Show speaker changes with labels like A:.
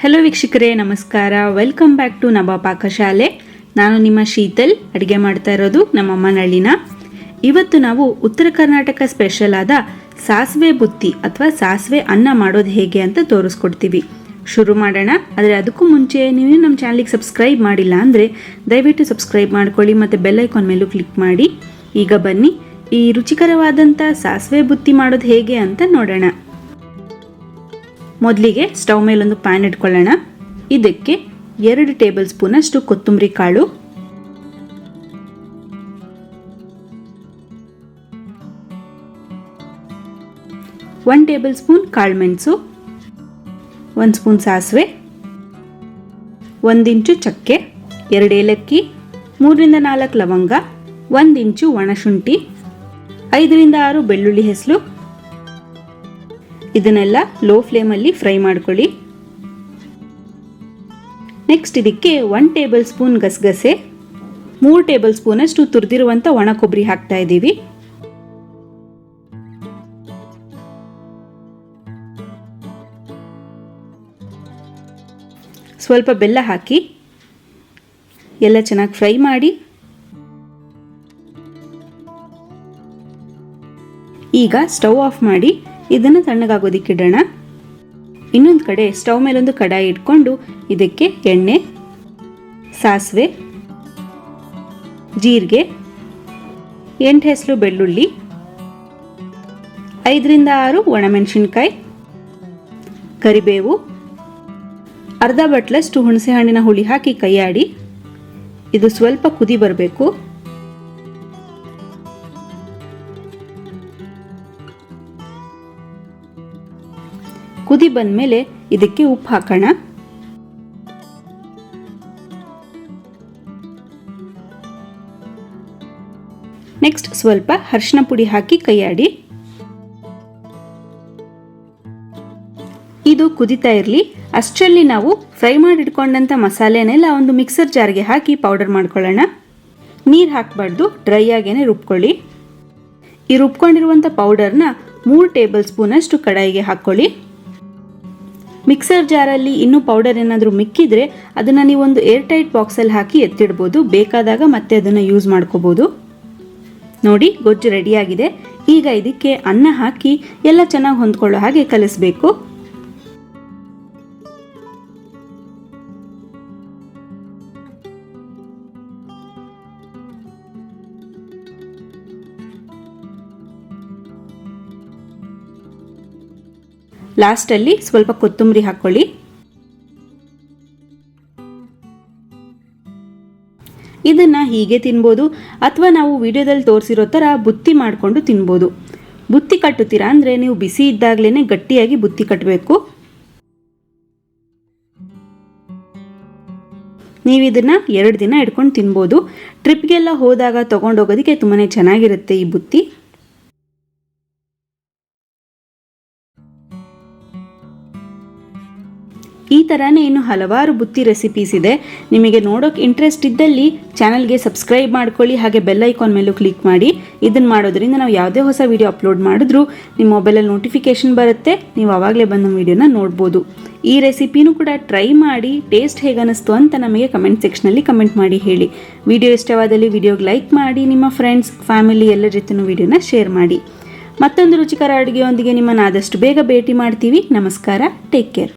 A: Hello ವೀಕ್ಷಕರೇ, ನಮಸ್ಕಾರ. Welcome back to ನಬ ಪಾಕಶಾಲೆ ನಾನು ನಿಮ್ಮ ಶೀತಲ್. ಅಡುಗೆ ಮಾಡ್ತಾ ಇರೋದು ನಮ್ಮಮ್ಮ ನಳಿನ ಇವತ್ತು ನಾವು ಉತ್ತರ ಕರ್ನಾಟಕ ಸ್ಪೆಷಲ್ ಆದ ಸಾಸಿವೆ ಬುತ್ತಿ ಅಥವಾ ಸಾಸಿವೆ ಅನ್ನ ಮಾಡೋದು ಹೇಗೆ ಅಂತ ತೋರಿಸ್ಕೊಡ್ತೀವಿ. ಶುರು ಮಾಡೋಣ. ಆದರೆ ಅದಕ್ಕೂ ಮುಂಚೆ ನೀವು ನಮ್ಮ ಚಾನಲಿಗೆ ಸಬ್ಸ್ಕ್ರೈಬ್ ಮಾಡಿಲ್ಲ ಅಂದರೆ ದಯವಿಟ್ಟು ಸಬ್ಸ್ಕ್ರೈಬ್ ಮಾಡ್ಕೊಳ್ಳಿ ಮತ್ತು ಬೆಲ್ ಐಕಾನ್ ಮೇಲೂ ಕ್ಲಿಕ್ ಮಾಡಿ. ಈಗ ಬನ್ನಿ. ಈ ರುಚಿಕರವಾದಂಥ ಸಾಸಿವೆ ಬುತ್ತಿ ಮಾಡೋದು ಹೇಗೆ ಅಂತ ನೋಡೋಣ. ಮೊದಲಿಗೆ ಸ್ಟವ್ ಮೇಲೊಂದು ಪ್ಯಾನ್ ಇಟ್ಕೊಳ್ಳೋಣ. ಇದಕ್ಕೆ ಎರಡು ಟೇಬಲ್ ಸ್ಪೂನಷ್ಟು ಕೊತ್ತಂಬರಿ ಕಾಳು. ಒನ್ ಟೇಬಲ್ ಸ್ಪೂನ್ ಕಾಳುಮೆಣಸು ಒಂದು ಸ್ಪೂನ್ ಸಾಸಿವೆ. ಇಂಚು ಚಕ್ಕೆ. ಎರಡು ಏಲಕ್ಕಿ. ಮೂರರಿಂದ ನಾಲ್ಕು ಲವಂಗ. ಒಂದು ಇಂಚು ಒಣಶುಂಠಿ ಐದರಿಂದ ಆರು ಬೆಳ್ಳುಳ್ಳಿ ಹೆಸರು ಇದನ್ನೆಲ್ಲ ಲೋ ಫ್ಲೇಮಲ್ಲಿ ಫ್ರೈ ಮಾಡ್ಕೊಳ್ಳಿ. ನೆಕ್ಸ್ಟ್ ಇದಕ್ಕೆ ಒನ್ ಟೇಬಲ್ ಸ್ಪೂನ್ ಗಸಗಸೆ, ಮೂರು ಟೇಬಲ್ ಸ್ಪೂನಷ್ಟು ತುರಿದಿರುವಂಥ ಒಣ ಕೊಬ್ಬರಿ ಹಾಕ್ತಾ ಇದ್ದೀವಿ. ಸ್ವಲ್ಪ ಬೆಲ್ಲ ಹಾಕಿ ಎಲ್ಲ ಚೆನ್ನಾಗಿ ಫ್ರೈ ಮಾಡಿ. ಈಗ ಸ್ಟವ್ ಆಫ್ ಮಾಡಿ. ಇದನ್ನು ತಣ್ಣಗಾಗೋದಿಕ್ಕೆ ಇಡೋಣ. ಇನ್ನೊಂದು ಕಡೆ ಸ್ಟವ್ ಮೇಲೊಂದು ಕಡಾಯಿ ಇಟ್ಕೊಂಡು ಇದಕ್ಕೆ ಎಣ್ಣೆ, ಸಾಸಿವೆ, ಜೀರಿಗೆ, ಎಂಟು ಹೆಸರು ಬೆಳ್ಳುಳ್ಳಿ, ಐದರಿಂದ ಆರು ಒಣಮೆಣಸಿನ್ಕಾಯಿ, ಕರಿಬೇವು, ಅರ್ಧ ಬಟ್ಲಷ್ಟು ಹುಣಸೆಹಣ್ಣಿನ ಹುಳಿ ಹಾಕಿ ಕೈಯಾಡಿ. ಇದು ಸ್ವಲ್ಪ ಕುದಿ ಬರಬೇಕು. ಕುದಿ ಬಂದಮೇಲೆ ಇದಕ್ಕೆ ಉಪ್ಪು ಹಾಕೋಣ. ನೆಕ್ಸ್ಟ್ ಸ್ವಲ್ಪ ಅರಿಶಿನ ಪುಡಿ ಹಾಕಿ ಕೈಯಾಡಿ. ಇದು ಕುದಿತಾ ಇರಲಿ. ಅಷ್ಟರಲ್ಲಿ ನಾವು ಫ್ರೈ ಮಾಡಿಟ್ಕೊಂಡಂಥ ಮಸಾಲೆನೆಲ್ಲ ಒಂದು ಮಿಕ್ಸರ್ ಜಾರ್ಗೆ ಹಾಕಿ ಪೌಡರ್ ಮಾಡ್ಕೊಳ್ಳೋಣ. ನೀರು ಹಾಕಬಾರ್ದು, ಡ್ರೈ ಆಗೇನೆ ರುಬ್ಕೊಳ್ಳಿ. ಈ ರುಬ್ಕೊಂಡಿರುವಂಥ ಪೌಡರ್ನ ಮೂರು ಟೇಬಲ್ ಸ್ಪೂನಷ್ಟು ಕಡಾಯಿಗೆ ಹಾಕ್ಕೊಳ್ಳಿ. ಮಿಕ್ಸರ್ ಜಾರಲ್ಲಿ ಇನ್ನೂ ಪೌಡರ್ ಏನಾದರೂ ಮಿಕ್ಕಿದ್ರೆ ಅದನ್ನು ನೀವು ಒಂದು ಏರ್ ಟೈಟ್ ಬಾಕ್ಸಲ್ಲಿ ಹಾಕಿ ಎತ್ತಿಡ್ಬೋದು. ಬೇಕಾದಾಗ ಮತ್ತೆ ಅದನ್ನು ಯೂಸ್ ಮಾಡ್ಕೋಬೋದು. ನೋಡಿ, ಗೊಜ್ಜು ರೆಡಿಯಾಗಿದೆ ಈಗ ಇದಕ್ಕೆ ಅನ್ನ ಹಾಕಿ ಎಲ್ಲ ಚೆನ್ನಾಗಿ ಹೊಂದ್ಕೊಳ್ಳೋ ಹಾಗೆ ಕಲಿಸ್ಬೇಕು. ಲಾಸ್ಟಲ್ಲಿ ಸ್ವಲ್ಪ ಕೊತ್ತಂಬರಿ ಹಾಕ್ಕೊಳ್ಳಿ. ಇದನ್ನು ಹೀಗೆ ತಿನ್ಬೋದು ಅಥವಾ ನಾವು ವಿಡಿಯೋದಲ್ಲಿ ತೋರಿಸಿರೋ ಥರ ಬುತ್ತಿ ಮಾಡಿಕೊಂಡು ತಿನ್ಬೋದು. ಬುತ್ತಿ ಕಟ್ಟುತ್ತೀರಾ ಅಂದರೆ ನೀವು ಬಿಸಿ ಇದ್ದಾಗಲೇ ಗಟ್ಟಿಯಾಗಿ ಬುತ್ತಿ ಕಟ್ಟಬೇಕು. ನೀವು ಇದನ್ನು ಎರಡು ದಿನ ಇಟ್ಕೊಂಡು ತಿನ್ಬೋದು. ಟ್ರಿಪ್ಗೆಲ್ಲ ಹೋದಾಗ ತೊಗೊಂಡೋಗೋದಕ್ಕೆ ತುಂಬಾ ಚೆನ್ನಾಗಿರುತ್ತೆ ಈ ಬುತ್ತಿ. ಈ ಥರನೇ ಇನ್ನು ಹಲವಾರು ಬುತ್ತಿ ರೆಸಿಪೀಸ್ ಇದೆ. ನಿಮಗೆ ನೋಡೋಕೆ ಇಂಟ್ರೆಸ್ಟ್ ಇದ್ದಲ್ಲಿ ಚಾನಲ್ಗೆ ಸಬ್ಸ್ಕ್ರೈಬ್ ಮಾಡ್ಕೊಳ್ಳಿ, ಹಾಗೆ ಬೆಲ್ ಐಕಾನ್ ಮೇಲೂ ಕ್ಲಿಕ್ ಮಾಡಿ. ಇದನ್ನು ಮಾಡೋದ್ರಿಂದ ನಾವು ಯಾವುದೇ ಹೊಸ ವೀಡಿಯೋ ಅಪ್ಲೋಡ್ ಮಾಡಿದ್ರೂ ನಿಮ್ಮ ಮೊಬೈಲಲ್ಲಿ ನೋಟಿಫಿಕೇಶನ್ ಬರುತ್ತೆ. ನೀವು ಆವಾಗಲೇ ಬಂದು ವಿಡಿಯೋನ ನೋಡ್ಬೋದು. ಈ ರೆಸಿಪಿನೂ ಕೂಡ ಟ್ರೈ ಮಾಡಿ ಟೇಸ್ಟ್ ಹೇಗೆ ಅನ್ನಿಸ್ತು ಅಂತ ನಮಗೆ ಕಮೆಂಟ್ ಸೆಕ್ಷನಲ್ಲಿ ಕಮೆಂಟ್ ಮಾಡಿ ಹೇಳಿ. ವಿಡಿಯೋ ಇಷ್ಟವಾದಲ್ಲಿ ವಿಡಿಯೋಗೆ ಲೈಕ್ ಮಾಡಿ, ನಿಮ್ಮ ಫ್ರೆಂಡ್ಸ್ ಫ್ಯಾಮಿಲಿ ಎಲ್ಲರ ಜೊತೆನೂ ವಿಡಿಯೋನ ಶೇರ್ ಮಾಡಿ. ಮತ್ತೊಂದು ರುಚಿಕರ ಅಡುಗೆಯೊಂದಿಗೆ ನಿಮ್ಮನ್ನು ಆದಷ್ಟು ಬೇಗ ಭೇಟಿ ಮಾಡ್ತೀವಿ. ನಮಸ್ಕಾರ ಟೇಕ್ ಕೇರ್